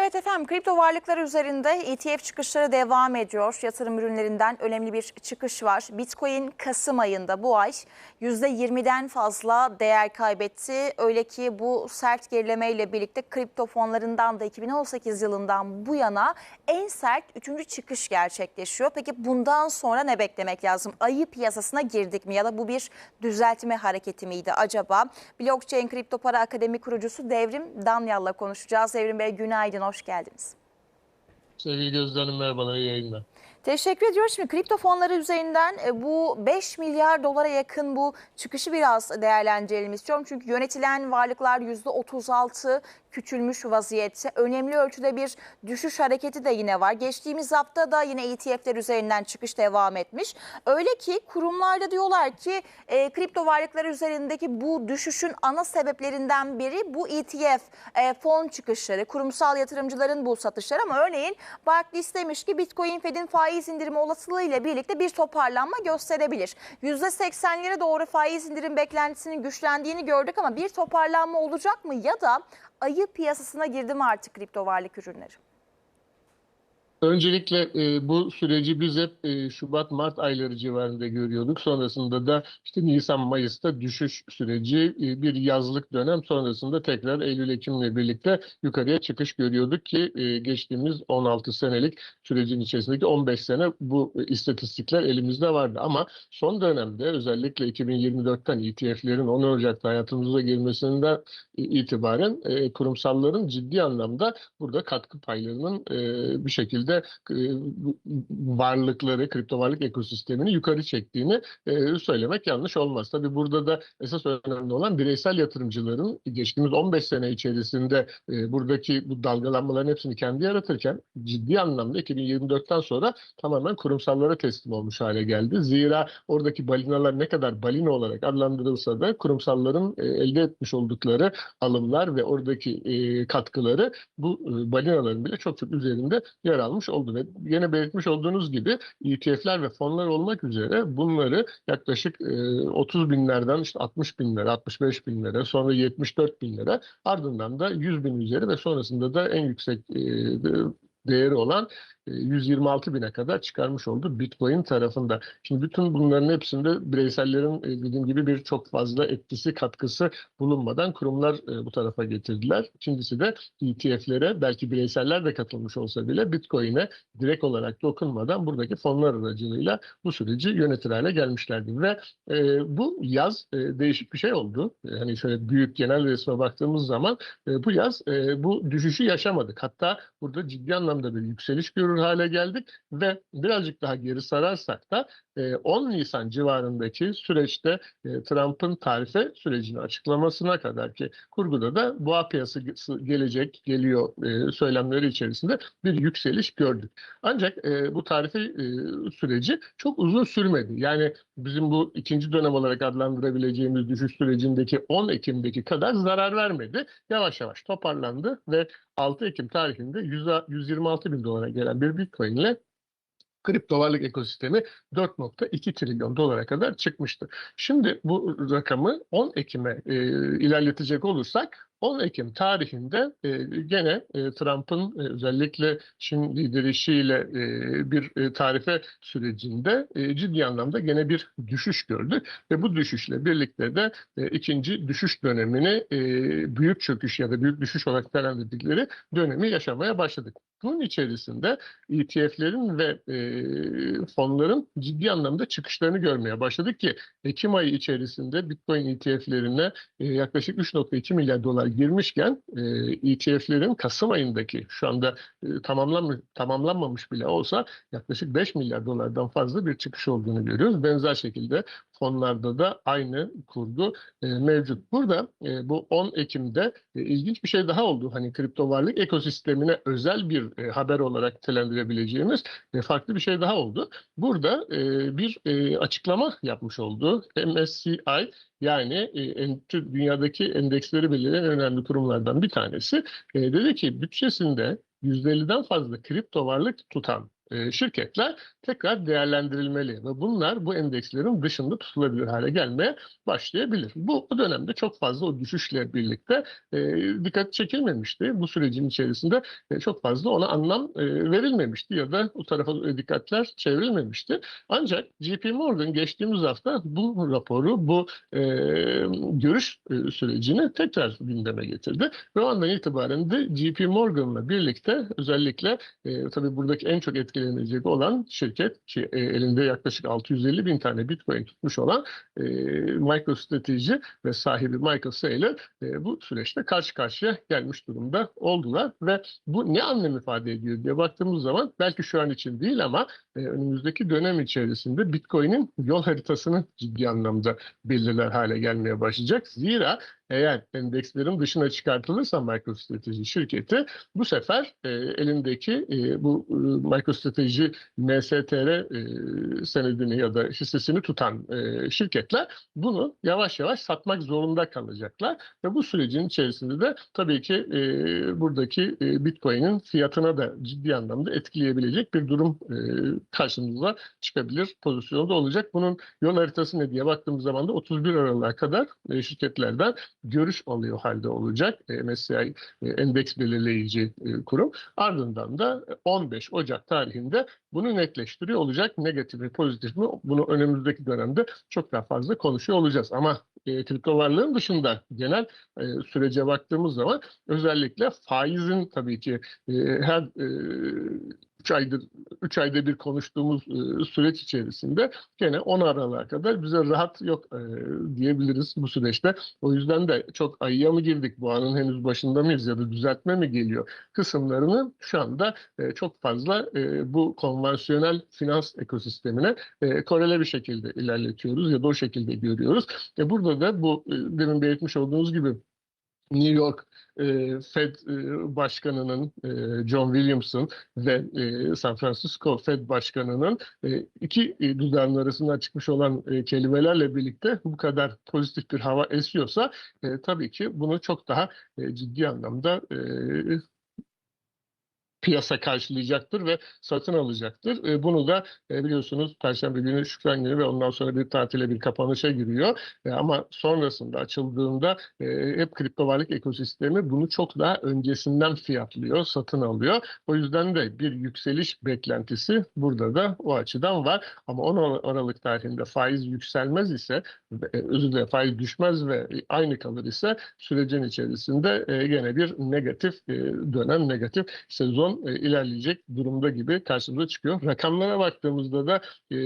Evet efendim kripto varlıklar üzerinde ETF çıkışları devam ediyor. Yatırım ürünlerinden önemli bir çıkış var. Bitcoin Kasım ayında bu ay %20'den fazla değer kaybetti. Öyle ki bu sert gerilemeyle birlikte kripto fonlarından da 2018 yılından bu yana en sert üçüncü çıkış gerçekleşiyor. Peki bundan sonra ne beklemek lazım? Ayı piyasasına girdik mi ya da bu bir düzeltme hareketi miydi acaba? Blockchain Kripto Para Akademi kurucusu Devrim Danyal'la konuşacağız. Devrim Bey günaydın, hoş geldiniz. Sevgili Gözde Hanım merhabalar, iyi yayınlar. Teşekkür ediyoruz. Şimdi kripto fonları üzerinden e, bu 5 milyar dolara yakın bu çıkışı biraz değerlendirelim istiyorum. Çünkü yönetilen varlıklar %36 küçülmüş vaziyette. Önemli ölçüde bir düşüş hareketi de yine var. Geçtiğimiz hafta da yine ETF'ler üzerinden çıkış devam etmiş. Öyle ki kurumlarda diyorlar ki e, kripto varlıklar üzerindeki bu düşüşün ana sebeplerinden biri bu ETF e, fon çıkışları, kurumsal yatırımcıların bu satışları ama örneğin Barclays demiş ki Bitcoin Fed'in faiz indirimi olasılığıyla birlikte bir toparlanma gösterebilir. %80'lere doğru faiz indirim beklentisinin güçlendiğini gördük ama bir toparlanma olacak mı ya da ayı piyasasına girdi mi artık kripto varlık ürünleri? Öncelikle e, bu süreci biz hep e, Şubat-Mart ayları civarında görüyorduk. Sonrasında da işte Nisan-Mayıs'ta düşüş süreci, e, bir yazlık dönem. Sonrasında tekrar Eylül-Ekim'le birlikte yukarıya çıkış görüyorduk ki e, geçtiğimiz 16 senelik sürecin içerisindeki 15 sene bu e, istatistikler elimizde vardı. Ama son dönemde özellikle 2024'ten ETF'lerin 10 Ocak'ta hayatımıza girmesinden itibaren e, kurumsalların ciddi anlamda burada katkı paylarının e, bir şekilde e, varlıkları, kripto varlık ekosistemini yukarı çektiğini e, söylemek yanlış olmaz. Tabii burada da esas önemli olan bireysel yatırımcıların geçtiğimiz 15 sene içerisinde e, buradaki bu dalgalanmaların hepsini kendi yaratırken ciddi anlamda 2024'ten sonra tamamen kurumsallara teslim olmuş hale geldi. Zira oradaki balinalar ne kadar balina olarak adlandırılsa da kurumsalların elde etmiş oldukları alımlar ve oradaki katkıları bu balinaların bile çok çok üzerinde yer almış oldu ve yine belirtmiş olduğunuz gibi ETF'ler ve fonlar olmak üzere bunları yaklaşık e, 30 binlerden işte 60 binlere, 65 binlere, sonra 74 binlere ardından da 100 bin üzeri ve sonrasında da en yüksek e, değeri olan 126 bine kadar çıkarmış oldu Bitcoin tarafında. Şimdi bütün bunların hepsinde bireysellerin dediğim gibi bir çok fazla etkisi, katkısı bulunmadan kurumlar bu tarafa getirdiler. İkincisi de ETF'lere belki bireyseller de katılmış olsa bile Bitcoin'e direkt olarak dokunmadan buradaki fonlar aracılığıyla bu süreci yönetir hale gelmişlerdi. Ve e, bu yaz e, değişik bir şey oldu. E, hani şöyle büyük genel resme baktığımız zaman e, bu yaz e, bu düşüşü yaşamadık. Hatta burada ciddi anlamda bir yükseliş görür hale geldik ve birazcık daha geri sararsak da 10 Nisan civarındaki süreçte Trump'ın tarife sürecini açıklamasına kadar ki kurguda da boğa piyasası gelecek, geliyor söylemleri içerisinde bir yükseliş gördük. Ancak bu tarife süreci çok uzun sürmedi. Yani bizim bu ikinci dönem olarak adlandırabileceğimiz düşüş sürecindeki 10 Ekim'deki kadar zarar vermedi. Yavaş yavaş toparlandı ve 6 Ekim tarihinde 126 bin dolara gelen bir Bitcoin ile kripto varlık ekosistemi 4.2 trilyon dolara kadar çıkmıştı. Şimdi bu rakamı 10 Ekim'e e, ilerletecek olursak 10 Ekim tarihinde e, gene e, Trump'ın e, özellikle Çin liderişiyle e, bir e, tarife sürecinde e, ciddi anlamda gene bir düşüş gördük ve bu düşüşle birlikte de e, ikinci düşüş dönemini e, büyük çöküş ya da büyük düşüş olarak değerlendirdikleri dönemi yaşamaya başladık. Bunun içerisinde ETF'lerin ve e, fonların ciddi anlamda çıkışlarını görmeye başladık ki Ekim ayı içerisinde Bitcoin ETF'lerine e, yaklaşık 3.2 milyar dolar girmişken e, ETF'lerin Kasım ayındaki şu anda e, tamamlanmış, tamamlanmamış bile olsa yaklaşık 5 milyar dolardan fazla bir çıkış olduğunu görüyoruz. Benzer şekilde fonlarda da aynı kurgu e, mevcut. Burada e, bu 10 Ekim'de e, ilginç bir şey daha oldu. Hani kripto varlık ekosistemine özel bir e, haber olarak nitelendirebileceğimiz e, farklı bir şey daha oldu. Burada e, bir e, açıklama yapmış oldu. MSCI yani e, dünyadaki endeksleri belirleyen önemli kurumlardan bir tanesi e, dedi ki bütçesinde %50'den fazla kripto varlık tutan e, şirketler tekrar değerlendirilmeli ve bunlar bu endekslerin dışında tutulabilir hale gelmeye başlayabilir. Bu, bu dönemde çok fazla o düşüşle birlikte e, dikkat çekilmemişti. Bu sürecin içerisinde e, çok fazla ona anlam e, verilmemişti ya da o tarafa e, dikkatler çevrilmemişti. Ancak JP Morgan geçtiğimiz hafta bu raporu, bu e, görüş e, sürecini tekrar gündeme getirdi. Ve o andan itibaren de JP Morgan'la birlikte özellikle e, tabii buradaki en çok etkilenecek olan şirket ki e, elinde yaklaşık 650 bin tane Bitcoin tutmuş olan e, MicroStrategy ve sahibi Michael Saylor e, bu süreçte karşı karşıya gelmiş durumda oldular ve bu ne anlam ifade ediyor diye baktığımız zaman belki şu an için değil ama e, önümüzdeki dönem içerisinde Bitcoin'in yol haritasını ciddi anlamda belirler hale gelmeye başlayacak. Zira eğer endekslerin dışına çıkartılırsa MicroStrategy şirketi bu sefer e, elindeki e, bu e, MicroStrategy MSTR e, senedini ya da hissesini tutan e, şirketler bunu yavaş yavaş satmak zorunda kalacaklar ve bu sürecin içerisinde de tabii ki e, buradaki e, Bitcoin'in fiyatına da ciddi anlamda etkileyebilecek bir durum e, karşımıza çıkabilir pozisyonda olacak. Bunun yol haritası ne diye baktığımız zaman da 31 Aralık'a kadar e, şirketlerden görüş alıyor halde olacak e, MSCI e, endeks belirleyici e, kurum. Ardından da 15 Ocak tarihinde bunu netleştiriyor olacak. Negatif ve pozitif mi? Bunu önümüzdeki dönemde çok daha fazla konuşuyor olacağız. Ama e, kripto varlığın dışında genel sürece baktığımız zaman özellikle faizin tabii ki her 3 aydır 3 ayda bir konuştuğumuz e, süreç içerisinde gene 10 Aralık'a kadar bize rahat yok e, diyebiliriz bu süreçte. O yüzden de çok ayıya mı girdik bu anın henüz başında mıyız ya da düzeltme mi geliyor kısımlarını şu anda e, çok fazla bu konvansiyonel finans ekosistemine e, korele bir şekilde ilerletiyoruz ya da o şekilde görüyoruz. Burada da bu demin belirtmiş olduğunuz gibi New York e, Fed e, Başkanı'nın e, John Williams'ın ve e, San Francisco Fed Başkanı'nın e, iki e, dudağının arasında çıkmış olan e, kelimelerle birlikte bu kadar pozitif bir hava esiyorsa e, tabii ki bunu çok daha e, ciddi anlamda e, piyasa karşılayacaktır ve satın alacaktır. E, bunu da e, biliyorsunuz Perşembe günü Şükran günü ve ondan sonra bir tatile bir kapanışa giriyor. E, ama sonrasında açıldığında e, hep kripto varlık ekosistemi bunu çok daha öncesinden fiyatlıyor, satın alıyor. O yüzden de bir yükseliş beklentisi burada da o açıdan var. Ama 10 Aralık tarihinde faiz yükselmez ise, e, özür dilerim faiz düşmez ve aynı kalır ise sürecin içerisinde e, gene bir negatif e, dönem, negatif sezon e, ilerleyecek durumda gibi karşımıza çıkıyor. Rakamlara baktığımızda da e,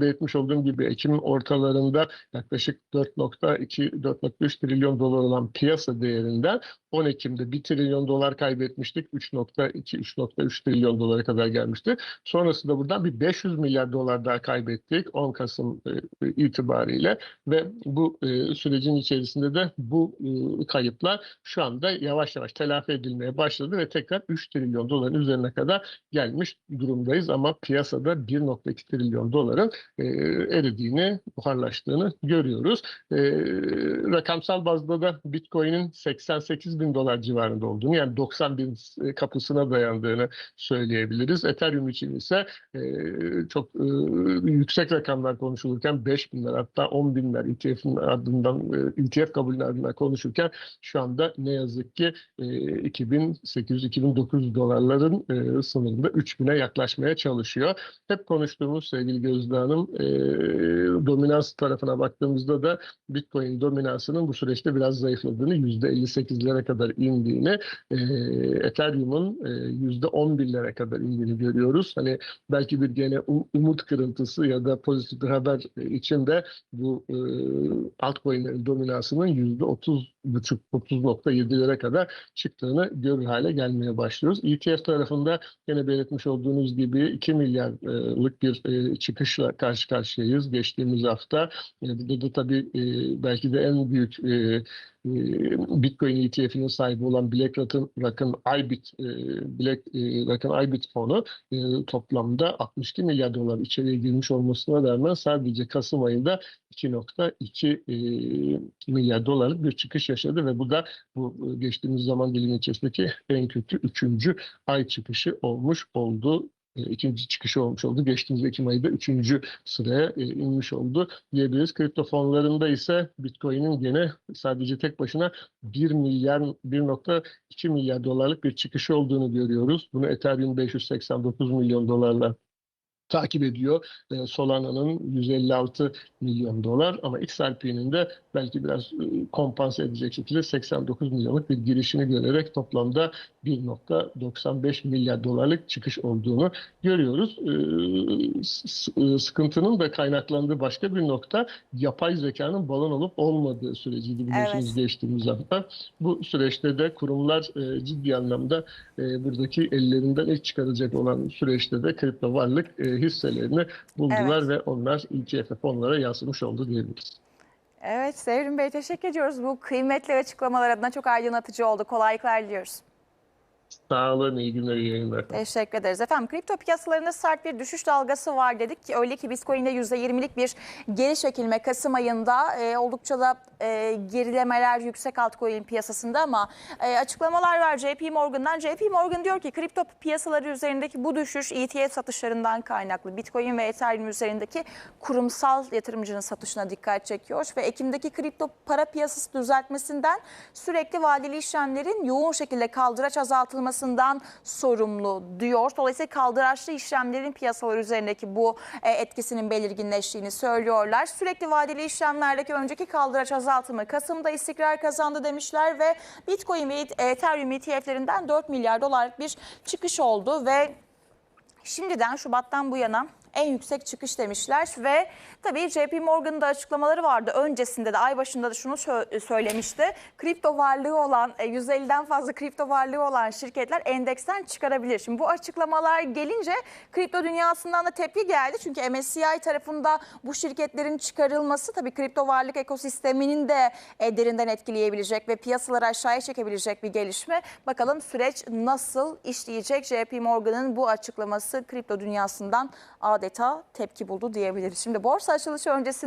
belirtmiş olduğum gibi Ekim ortalarında yaklaşık 4.2-4.3 trilyon dolar olan piyasa değerinden 10 Ekim'de 1 trilyon dolar kaybetmiştik. 3.2-3.3 trilyon dolara kadar gelmişti. Sonrasında buradan bir 500 milyar dolar daha kaybettik 10 Kasım e, itibariyle ve bu e, sürecin içerisinde de bu e, kayıplar şu anda yavaş yavaş telafi edilmeye başladı ve tekrar 3 trilyon doların üzerine kadar gelmiş durumdayız ama piyasada 1.2 trilyon doların e, eridiğini, buharlaştığını görüyoruz. E, rakamsal bazda da Bitcoin'in 88 bin dolar civarında olduğunu yani 90 bin kapısına dayandığını söyleyebiliriz. Ethereum için ise e, çok e, yüksek rakamlar konuşulurken 5 binler hatta 10 binler ETF'in ardından e, ETF kabulünün ardından konuşurken şu anda ne yazık ki e, 2800-2900 dolarların e, sınırında 3000'e yaklaşmaya çalışıyor. Hep konuştuğumuz sevgili Gözde Hanım e, dominans tarafına baktığımızda da Bitcoin dominansının bu süreçte biraz zayıfladığını, %58'lere kadar indiğini, e, Ethereum'un e, %11'lere kadar indiğini görüyoruz. Hani belki bir gene um- umut kırıntısı ya da pozitif bir haber e, içinde bu e, altcoin'lerin dominansının %30,5 30.7'lere kadar çıktığını görür hale gelmeye başlıyoruz. ETF tarafında yine belirtmiş olduğunuz gibi 2 milyarlık bir e, çıkışla karşı karşıyayız geçtiğimiz hafta. E, Burada da tabii e, belki de en büyük e, e, Bitcoin ETF'inin sahibi olan BlackRock'ın Rock'ın IBIT e, Black e, IBIT fonu e, toplamda 62 milyar dolar içeriye girmiş olmasına rağmen sadece Kasım ayında 2.2 e, milyar dolarlık bir çıkış yaşadı ve bu da bu geçtiğimiz zaman dilimi içerisindeki en kötü üçüncü ay çıkışı olmuş oldu ikinci çıkışı olmuş oldu. Geçtiğimiz Ekim ayında üçüncü sıraya e, inmiş oldu diyebiliriz. Kripto fonlarında ise Bitcoin'in gene sadece tek başına 1 milyar 1.2 milyar dolarlık bir çıkışı olduğunu görüyoruz. Bunu Ethereum 589 milyon dolarla takip ediyor. E, Solana'nın 156 milyon dolar ama XRP'nin de belki biraz e, kompanse edecek şekilde 89 milyonluk bir girişini görerek toplamda 1.95 milyar dolarlık çıkış olduğunu görüyoruz. E, s- e, Sıkıntının da kaynaklandığı başka bir nokta yapay zekanın balon olup olmadığı süreciydi biliyorsunuz Evet. geçtiğimiz hafta. Bu süreçte de kurumlar e, ciddi anlamda e, buradaki ellerinden iş çıkaracak olan süreçte de kripto varlık e, hisselerini buldular Evet. ve onlar ETF fonlara yansımış oldu diyebiliriz. Evet Sevrim Bey teşekkür ediyoruz. Bu kıymetli açıklamalar adına çok aydınlatıcı oldu. Kolaylıklar diliyoruz. Sağ olun, iyi günler, iyi yayınlar. Teşekkür ederiz. Efendim kripto piyasalarında sert bir düşüş dalgası var dedik. ki Öyle ki Bitcoin'de %20'lik bir geri çekilme Kasım ayında e, oldukça da e, gerilemeler yüksek altcoin piyasasında ama e, açıklamalar var JP Morgan'dan. JP Morgan diyor ki kripto piyasaları üzerindeki bu düşüş ETF satışlarından kaynaklı. Bitcoin ve Ethereum üzerindeki kurumsal yatırımcının satışına dikkat çekiyor ve Ekim'deki kripto para piyasası düzeltmesinden sürekli vadeli işlemlerin yoğun şekilde kaldıraç azaltılmasından sorumlu diyor. Dolayısıyla kaldıraçlı işlemlerin piyasalar üzerindeki bu e, etkisinin belirginleştiğini söylüyorlar. Sürekli vadeli işlemlerdeki önceki kaldıraç azaltımı Kasım'da istikrar kazandı demişler ve Bitcoin ve Ethereum ETF'lerinden 4 milyar dolarlık bir çıkış oldu ve Şimdiden Şubat'tan bu yana en yüksek çıkış demişler ve tabii JP Morgan'ın da açıklamaları vardı. Öncesinde de ay başında da şunu sö- söylemişti. Kripto varlığı olan e, 150'den fazla kripto varlığı olan şirketler endeksten çıkarabilir. Şimdi bu açıklamalar gelince kripto dünyasından da tepki geldi. Çünkü MSCI tarafında bu şirketlerin çıkarılması tabii kripto varlık ekosisteminin de e, derinden etkileyebilecek ve piyasaları aşağıya çekebilecek bir gelişme. Bakalım süreç nasıl işleyecek? JP Morgan'ın bu açıklaması kripto dünyasından adeta tepki buldu diyebiliriz. Şimdi borsa açılışı öncesi